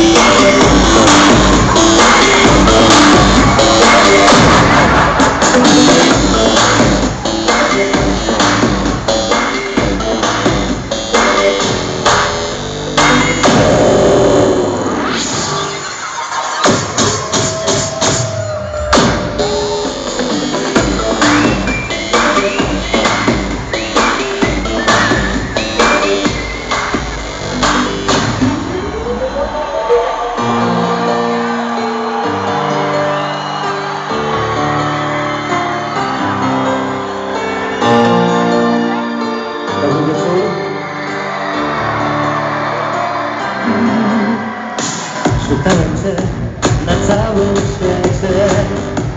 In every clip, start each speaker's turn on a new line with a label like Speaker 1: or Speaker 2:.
Speaker 1: Dobry wieczór. Szukałem Cię na całym świecie.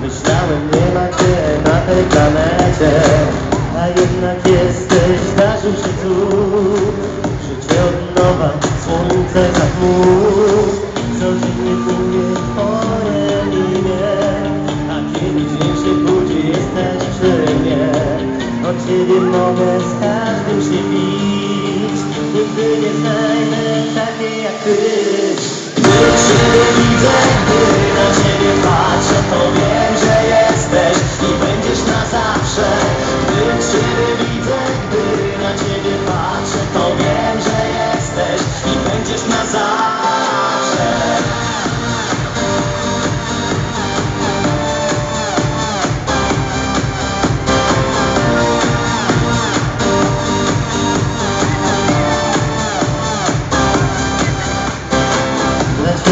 Speaker 1: Myślałem, nie ma Cię na tej planecie. A jednak jesteś, cud Życie od nowa, słońce zachmur Codziennie mówię Twoje imię. A kiedy dzień się budzi, jesteś przy mnie. Od Ciebie mogę z każdym się bić Nigdy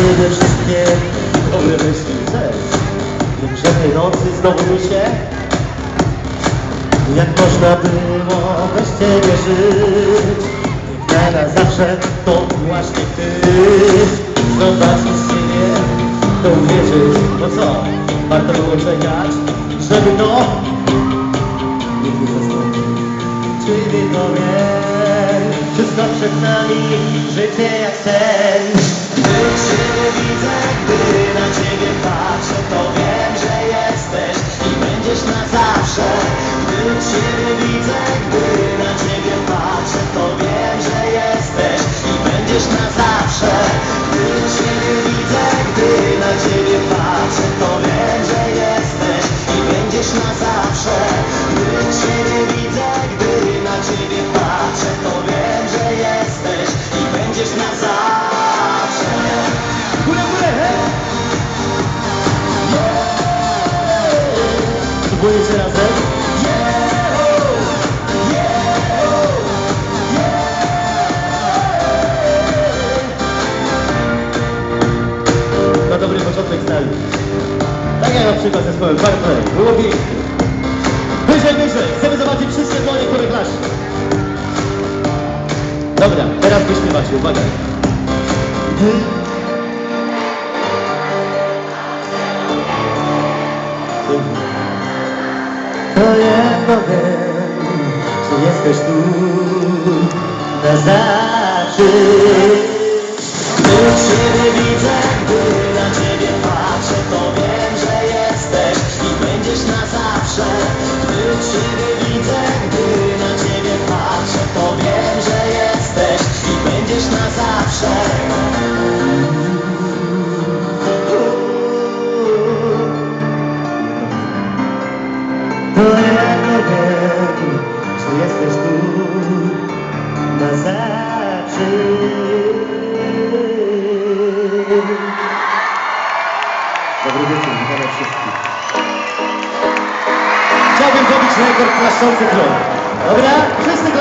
Speaker 1: Ciebie wszystkie dobre myśli że tej nocy znowu mi się. Jak można było bez Ciebie żyć? Na zawsze to właśnie Ty. Zobaczyć Ciebie, to uwierzyć No co, warto było czekać Żeby to Nigdy zastąpić Ciebie to wiem Wszystko przed nami, życie jak sen Gdy Ciebie widzę, gdy na Ciebie patrzę To wiem, że jesteś i będziesz na zawsze. Gdy Ciebie widzę, Spróbujecie razem? Na dobry początek znali. Tak jak na przykład zespołem Farplay. Było. Wyżej, wyżej! Chcemy zobaczyć wszystkie dłonie, które klaszy. Dobra, teraz wy śpiewacie, uwaga. Jesteś tu na zawsze. Jesteś tu na zawsze. Dobry wieczór, witamy wszystkich. Chciałbym zrobić rekord klaszczący tron. Dobra? Wszyscy